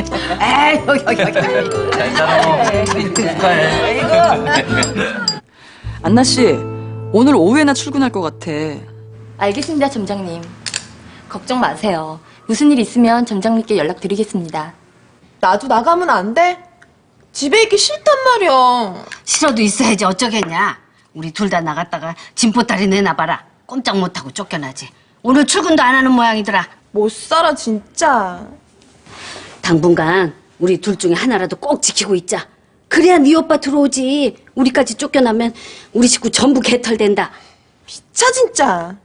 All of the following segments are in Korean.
에이, 여기, 여기, 여기. 잘 살아. 축하해. 안나 씨, 오늘 오후에나 출근할 것 같아. 알겠습니다, 점장님. 걱정 마세요. 무슨 일 있으면 점장님께 연락드리겠습니다. 나도 나가면 안 돼? 집에 있기 싫단 말이야. 싫어도 있어야지 어쩌겠냐. 우리 둘 다 나갔다가 진보따리 내놔봐라. 꼼짝 못하고 쫓겨나지. 오늘 출근도 안 하는 모양이더라. 못 살아 진짜. 당분간 우리 둘 중에 하나라도 꼭 지키고 있자. 그래야 네 오빠 들어오지. 우리까지 쫓겨나면 우리 식구 전부 개털된다. 차 진짜.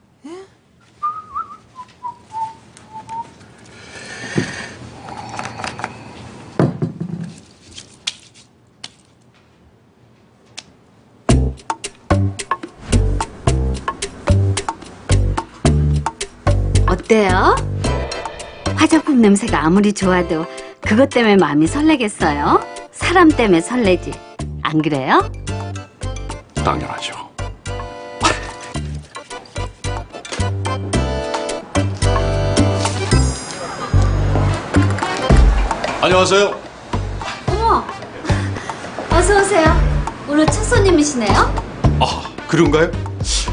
어때요? 화장품 냄새가 아무리 좋아도 그것 때문에 마음이 설레겠어요? 사람 때문에 설레지. 안 그래요? 당연하죠. 안녕하세요. 어머, 어서 오세요. 오늘 첫 손님이시네요? 아, 그런가요?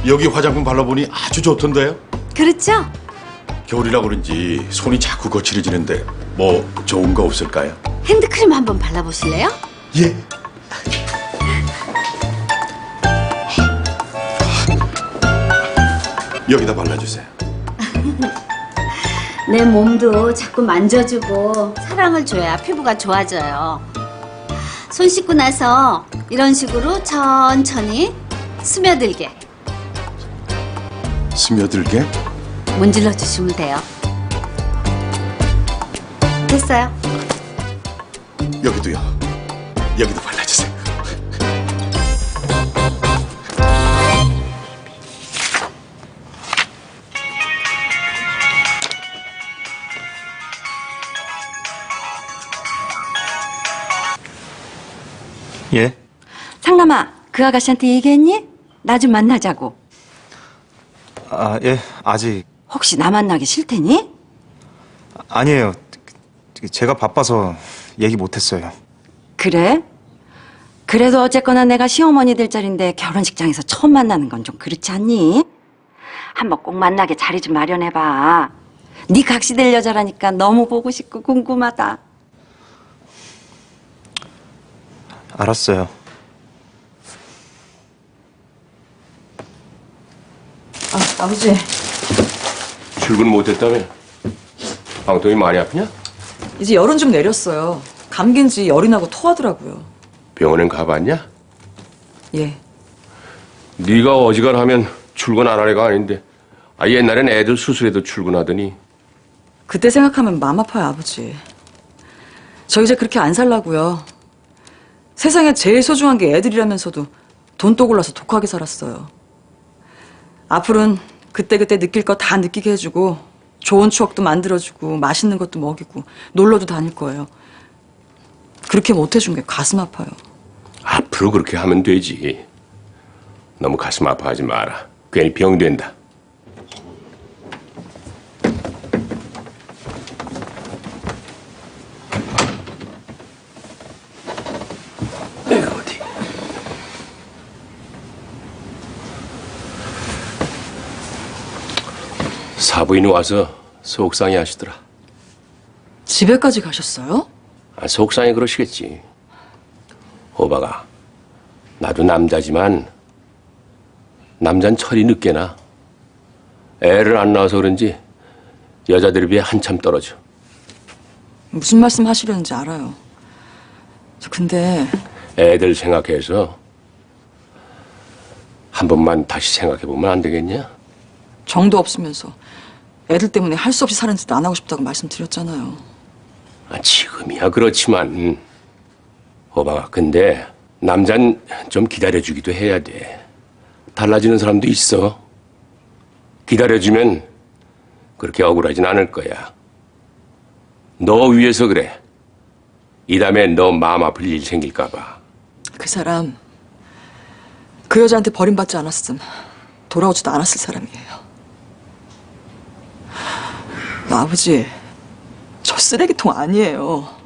여기 화장품 발라보니 아주 좋던데요? 그렇죠? 겨울이라 그런지 손이 자꾸 거칠어지는데 뭐 좋은 거 없을까요? 핸드크림 한번 발라보실래요? 예. 여기다 발라주세요. 내 몸도 자꾸 만져주고 사랑을 줘야 피부가 좋아져요. 손 씻고 나서 이런 식으로 천천히 스며들게 스며들게? 문질러 주시면 돼요. 됐어요. 여기도요. 여기도 발라주세요. 예? 상남아, 그 아가씨한테 얘기했니? 나 좀 만나자고. 아, 예. 아직 혹시 나 만나기 싫대니? 아니에요. 제가 바빠서 얘기 못 했어요. 그래? 그래도 어쨌거나 내가 시어머니 될 자리인데 결혼식장에서 처음 만나는 건 좀 그렇지 않니? 한번 꼭 만나게 자리 좀 마련해봐. 네 각시 될 여자라니까 너무 보고 싶고 궁금하다. 알았어요. 아, 아버지. 출근 못했다며? 방통이 많이 아프냐? 이제 열은 좀 내렸어요. 감기인지 열이 나고 토하더라고요. 병원엔 가봤냐? 예. 네가 어지간하면 출근 안 할 애가 아닌데 아 옛날엔 애들 수술해도 출근하더니 그때 생각하면 마음 아파요, 아버지. 저 이제 그렇게 안 살라고요. 세상에 제일 소중한 게 애들이라면서도 돈또 골라서 독하게 살았어요. 앞으로는 그때그때 느낄 거 다 느끼게 해주고 좋은 추억도 만들어주고 맛있는 것도 먹이고 놀러도 다닐 거예요. 그렇게 못 해준 게 가슴 아파요. 앞으로 그렇게 하면 되지. 너무 가슴 아파하지 마라. 괜히 병된다. 사부인이 와서 속상해 하시더라. 집에까지 가셨어요? 아, 속상해 그러시겠지. 호박아, 나도 남자지만 남잔 철이 늦게나 애를 안 낳아서 그런지 여자들에 비해 한참 떨어져. 무슨 말씀 하시려는지 알아요. 저 근데 애들 생각해서 한 번만 다시 생각해 보면 안 되겠냐? 정도 없으면서 애들 때문에 할 수 없이 사는 짓 안 하고 싶다고 말씀드렸잖아요. 아, 지금이야 그렇지만 호박아, 근데 남잔 좀 기다려주기도 해야 돼. 달라지는 사람도 있어. 기다려주면 그렇게 억울하진 않을 거야. 너 위해서 그래. 이 다음에 너 마음 아플 일 생길까 봐. 그 사람 그 여자한테 버림받지 않았음 돌아오지도 않았을 사람이에요. 아버지 저 쓰레기통 아니에요.